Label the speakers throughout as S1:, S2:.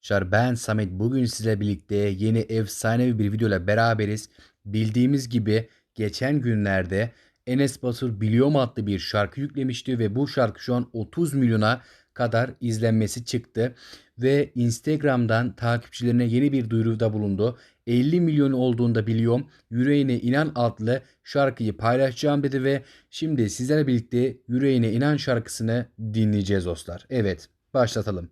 S1: Arkadaşlar ben Samet bugün sizle birlikte yeni efsanevi bir videoyla beraberiz. Bildiğimiz gibi geçen günlerde Enes Batur Biliyorum adlı bir şarkı yüklemişti ve bu şarkı şu an 30 milyona kadar izlenmesi çıktı. Ve Instagram'dan takipçilerine yeni bir duyuruda bulundu. 50 milyon olduğunda biliyorum Yüreğine İnan adlı şarkıyı paylaşacağım dedi ve şimdi sizlerle birlikte Yüreğine İnan şarkısını dinleyeceğiz dostlar. Evet başlatalım.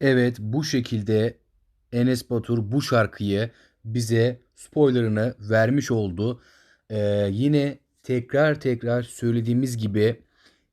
S1: Evet bu şekilde Enes Batur bu şarkıyı bize spoilerını vermiş oldu. Ee, yine tekrar tekrar söylediğimiz gibi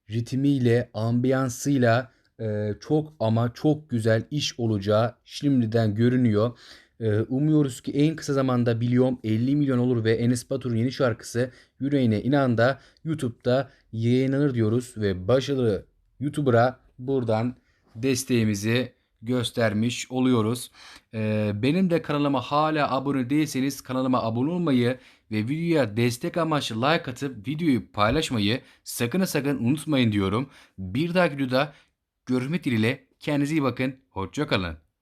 S1: ritmiyle, ambiyansıyla e, çok ama çok güzel iş olacağı şimdiden görünüyor. Ee, umuyoruz ki en kısa zamanda biliyorum 50 milyon olur ve Enes Batur'un yeni şarkısı Yüreğine İnan da YouTube'da yayınlanır diyoruz ve başarılı YouTuber'a buradan desteğimizi göstermiş oluyoruz. Ee, benim de kanalıma hala abone değilseniz kanalıma abone olmayı ve videoya destek amaçlı like atıp videoyu paylaşmayı sakın sakın unutmayın diyorum. Bir dahaki videoda görüşmek dileğiyle kendinize iyi bakın. Hoşçakalın.